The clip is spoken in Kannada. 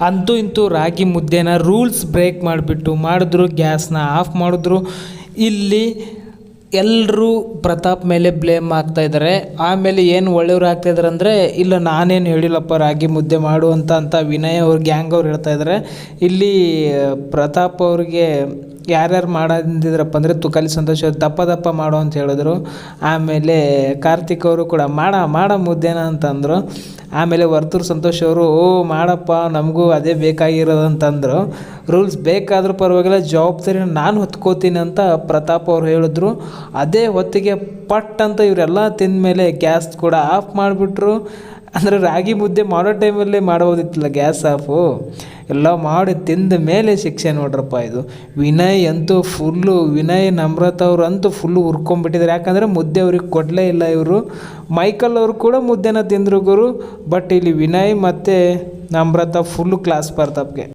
ಅಂತೂ ಇಂತೂ ರಾಗಿ ಮುದ್ದೆನ ರೂಲ್ಸ್ ಬ್ರೇಕ್ ಮಾಡಿಬಿಟ್ಟು ಮಾಡಿದ್ರು, ಗ್ಯಾಸ್ನ ಆಫ್ ಮಾಡಿದ್ರು. ಇಲ್ಲಿ ಎಲ್ಲರೂ ಪ್ರತಾಪ್ ಮೇಲೆ ಬ್ಲೇಮ್ ಆಗ್ತಾ ಇದ್ದಾರೆ. ಆಮೇಲೆ ಏನು ಒಳ್ಳೆಯವ್ರು ಆಗ್ತಾ ಇದ್ದಾರೆ ಅಂದರೆ, ಇಲ್ಲ ನಾನೇನು ಹೇಳಿಲ್ಲಪ್ಪ ರಾಗಿ ಮುದ್ದೆ ಮಾಡು ಅಂತ ಅಂತ ವಿನಯ್ ಅವ್ರ ಗ್ಯಾಂಗ್ ಅವ್ರು ಹೇಳ್ತಾ ಇದ್ದಾರೆ. ಇಲ್ಲಿ ಪ್ರತಾಪ್ ಅವ್ರಿಗೆ ಯಾರ್ಯಾರು ಮಾಡಂದಿದ್ರಪ್ಪ ಅಂದರೆ ತುಕಾಲಿ ಸಂತೋಷ್ ದಪ್ಪ ದಪ್ಪ ಮಾಡು ಅಂತ ಹೇಳಿದ್ರು. ಆಮೇಲೆ ಕಾರ್ತಿಕ್ ಅವರು ಕೂಡ, ಮಾಡ ಮಾಡ ಮುದ್ದೇನ ಅಂತಂದರು. ಆಮೇಲೆ ವರ್ತೂರು ಸಂತೋಷ್ ಅವರು, ಓ, ಮಾಡಪ್ಪ, ನಮಗೂ ಅದೇ ಬೇಕಾಗಿರೋದು ಅಂತಂದರು. ರೂಲ್ಸ್ ಬೇಕಾದರೂ ಪರವಾಗಿಲ್ಲ, ಜವಾಬ್ದಾರಿನ ನಾನು ಹೊತ್ಕೋತೀನಿ ಅಂತ ಪ್ರತಾಪ್ ಅವರು ಹೇಳಿದ್ರು. ಅದೇ ಹೊತ್ತಿಗೆ ಪಟ್ ಅಂತ ಇವರೆಲ್ಲ ತಿಂದ ಮೇಲೆ ಗ್ಯಾಸ್ ಕೂಡ ಆಫ್ ಮಾಡಿಬಿಟ್ರು. ಅಂದರೆ ರಾಗಿ ಮುದ್ದೆ ಮಾಡೋ ಟೈಮಲ್ಲೇ ಮಾಡ್ಬೋದಿತ್ತಲ್ಲ ಗ್ಯಾಸ್ ಆಫು. ಎಲ್ಲ ಮಾಡಿ ತಿಂದ ಮೇಲೆ ಶಿಕ್ಷೆ ನೋಡ್ರಪ್ಪ ಇದು. ವಿನಯ್ ಅಂತೂ ಫುಲ್ಲು ವಿನಯ್, ನಮ್ರತ ಅವರು ಅಂತೂ ಫುಲ್ಲು ಹುರ್ಕೊಂಡ್ಬಿಟ್ಟಿದ್ದಾರೆ ಯಾಕಂದರೆ ಮುದ್ದೆ ಅವ್ರಿಗೆ ಕೊಡಲೇ ಇಲ್ಲ ಇವರು. ಮೈಕಲ್ ಅವರು ಕೂಡ ಮುದ್ದೆನ ತಿಂದರು ಗುರು. ಬಟ್ ಇಲ್ಲಿ ವಿನಯ್ ಮತ್ತು ನಮ್ರತ ಫುಲ್ಲು ಕ್ಲಾಸ್ ಪ್ರತಾಪ್ಗೆ